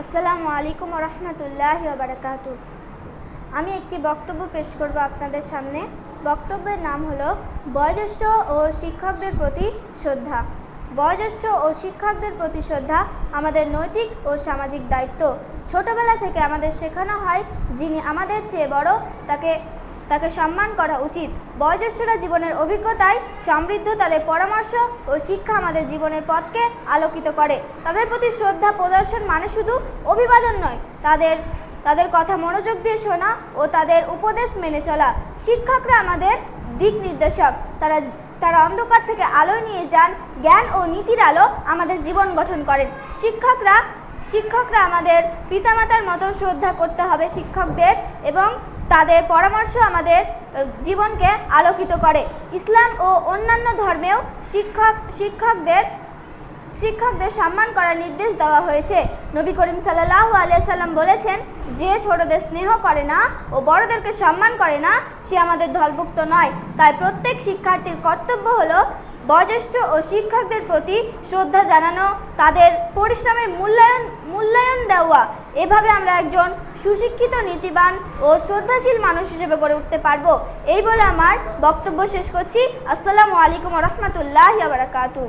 আসসালামু আলাইকুম রহমতুল্লাহ বারাকাতু আমি একটি বক্তব্য পেশ করব আপনাদের সামনে। বক্তব্যের নাম হলো, বয়োজ্যেষ্ঠ ও শিক্ষকদের প্রতি শ্রদ্ধা। বয়োজ্যেষ্ঠ ও শিক্ষকদের প্রতি শ্রদ্ধা আমাদের নৈতিক ও সামাজিক দায়িত্ব। ছোটবেলা থেকে আমাদের শেখানো হয়, যিনি আমাদের চেয়ে বড়, তাকে তাকে সম্মান করা উচিত। বয়োজ্যেষ্ঠরা জীবনের অভিজ্ঞতায় সমৃদ্ধ তাদের পরামর্শ ও শিক্ষা আমাদের জীবনের পথকে আলোকিত করে। তাদের প্রতি শ্রদ্ধা প্রদর্শন মানে শুধু অভিবাদন নয়, তাদের তাদের কথা মনোযোগ দিয়ে শোনা ও তাদের উপদেশ মেনে চলা। শিক্ষকরা আমাদের দিক নির্দেশক। তারা তারা অন্ধকার থেকে আলোয় নিয়ে যান, জ্ঞান ও নীতির আলো আমাদের জীবন গঠন করেন। শিক্ষকরা শিক্ষকরা আমাদের পিতামাতার মতো শ্রদ্ধা করতে হবে শিক্ষকদের এবং তাদের পরামর্শ আমাদের জীবনকে আলোকিত করে। ইসলাম ও অন্যান্য ধর্মেও শিক্ষক, শিক্ষকদের শিক্ষকদের সম্মান করার নির্দেশ দেওয়া হয়েছে। নবী করিম সাল্লাহ আলিয়াল্লাম বলেছেন, যে ছোটদের স্নেহ করে না ও বড়দেরকে সম্মান করে না, সে আমাদের দলভুক্ত নয়। তাই প্রত্যেক শিক্ষার্থীর কর্তব্য হলো বয়োজ্যেষ্ঠ ও শিক্ষকদের প্রতি শ্রদ্ধা জানানো, তাদের পরিশ্রমের মূল্যায়ন মূল্যায়ন দেওয়া, এভাবে আমরা একজন সুশিক্ষিত, নীতিবান ও শ্রদ্ধাশীল মানুষ হিসেবে গড়ে উঠতে পারব। এই বলে আমার বক্তব্য শেষ করছি। আসসালামু আলাইকুম রহমতুল্লাহ বারাকাতু